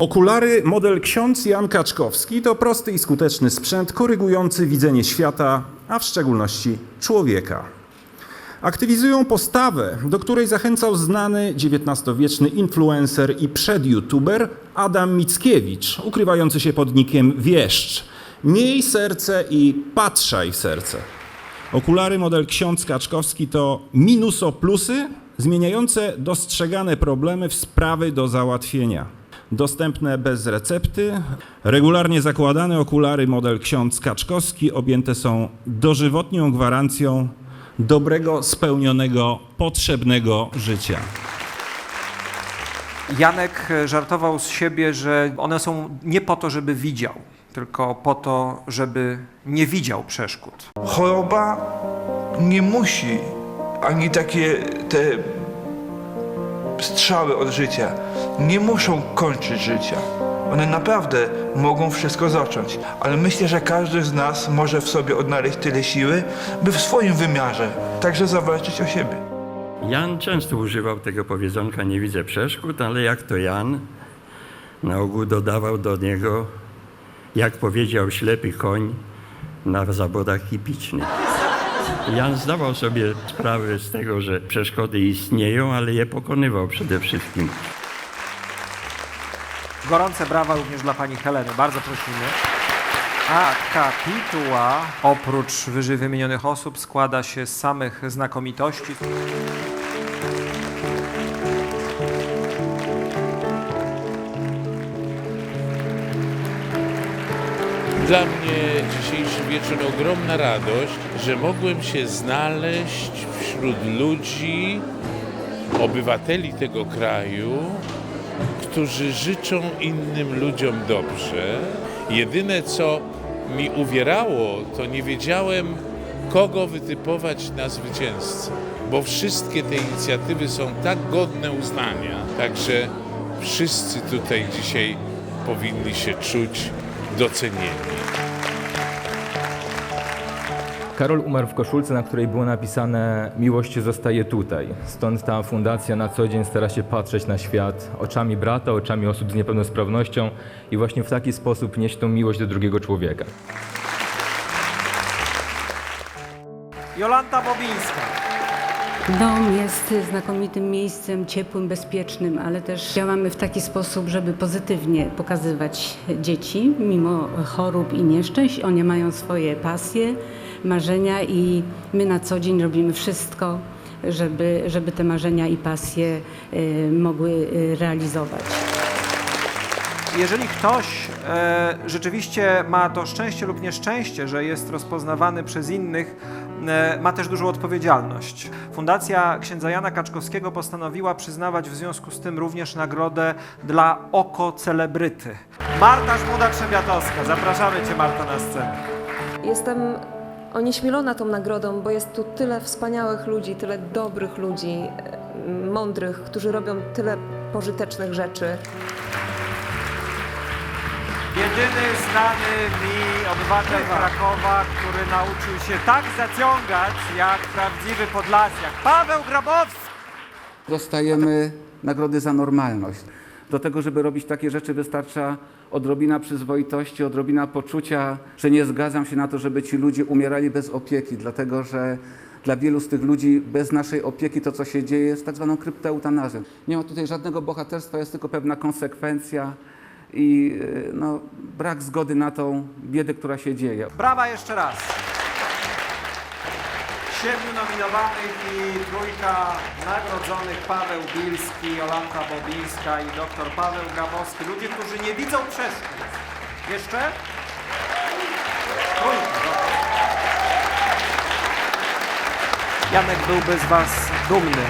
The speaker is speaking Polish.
Okulary model ksiądz Jan Kaczkowski to prosty i skuteczny sprzęt korygujący widzenie świata, a w szczególności człowieka. Aktywizują postawę, do której zachęcał znany XIX-wieczny influencer i przedyoutuber Adam Mickiewicz, ukrywający się pod nikiem Wieszcz. Miej serce i patrzaj w serce. Okulary model ksiądz Kaczkowski to minuso plusy zmieniające dostrzegane problemy w sprawy do załatwienia. Dostępne bez recepty, regularnie zakładane okulary model ksiądz Kaczkowski objęte są dożywotnią gwarancją dobrego, spełnionego, potrzebnego życia. Janek żartował z siebie, że one są nie po to, żeby widział, tylko po to, żeby nie widział przeszkód. Choroba nie musi, ani takie te strzały od życia, nie muszą kończyć życia. One naprawdę mogą wszystko zacząć, ale myślę, że każdy z nas może w sobie odnaleźć tyle siły, by w swoim wymiarze także zawalczyć o siebie. Jan często używał tego powiedzonka nie widzę przeszkód, ale jak to Jan, na ogół dodawał do niego, jak powiedział ślepy koń na zawodach hipicznych. Jan zdawał sobie sprawę z tego, że przeszkody istnieją, ale je pokonywał przede wszystkim. Gorące brawa również dla pani Heleny. Bardzo prosimy. A kapituła oprócz wyżej wymienionych osób składa się z samych znakomitości. Dla mnie dzisiejszy wieczór ogromna radość, że mogłem się znaleźć wśród ludzi, obywateli tego kraju, którzy życzą innym ludziom dobrze. Jedyne co mi uwierało, to nie wiedziałem, kogo wytypować na zwycięzcę, bo wszystkie te inicjatywy są tak godne uznania, także wszyscy tutaj dzisiaj powinni się czuć docenieni. Karol umarł w koszulce, na której było napisane Miłość zostaje tutaj. Stąd ta fundacja na co dzień stara się patrzeć na świat oczami brata, oczami osób z niepełnosprawnością i właśnie w taki sposób nieść tą miłość do drugiego człowieka. Jolanta Bobińska. Dom jest znakomitym miejscem, ciepłym, bezpiecznym, ale też działamy w taki sposób, żeby pozytywnie pokazywać dzieci, mimo chorób i nieszczęść. One mają swoje pasje, marzenia i my na co dzień robimy wszystko, żeby, żeby te marzenia i pasje y, mogły y, realizować. Jeżeli ktoś e, rzeczywiście ma to szczęście lub nieszczęście, że jest rozpoznawany przez innych, ma też dużą odpowiedzialność. Fundacja księdza Jana Kaczkowskiego postanowiła przyznawać w związku z tym również nagrodę dla oko celebryty. Marta Żmuda-Trzebiatowska. Zapraszamy Cię Marta na scenę. Jestem onieśmielona tą nagrodą, bo jest tu tyle wspaniałych ludzi, tyle dobrych ludzi, e, mądrych, którzy robią tyle pożytecznych rzeczy. Jedyny znany mi obywatel Krakowa, który nauczył się tak zaciągać jak prawdziwy Podlasiak. Paweł Grabowski! dostajemy nagrody za normalność. Do tego, żeby robić takie rzeczy, wystarcza odrobina przyzwoitości, odrobina poczucia, że nie zgadzam się na to, żeby ci ludzie umierali bez opieki, dlatego że dla wielu z tych ludzi bez naszej opieki to, co się dzieje, jest tak zwaną krypteutanazją. Nie ma tutaj żadnego bohaterstwa, jest tylko pewna konsekwencja i y, no, brak zgody na tą biedę, która się dzieje. Brawa jeszcze raz. Siedmiu nominowanych i trójka nagrodzonych Paweł Bilski, Jolanta Bobińska i dr Paweł Grabowski. Ludzie, którzy nie widzą przeszkód. Jeszcze? Trójka. Janek byłby z Was dumny.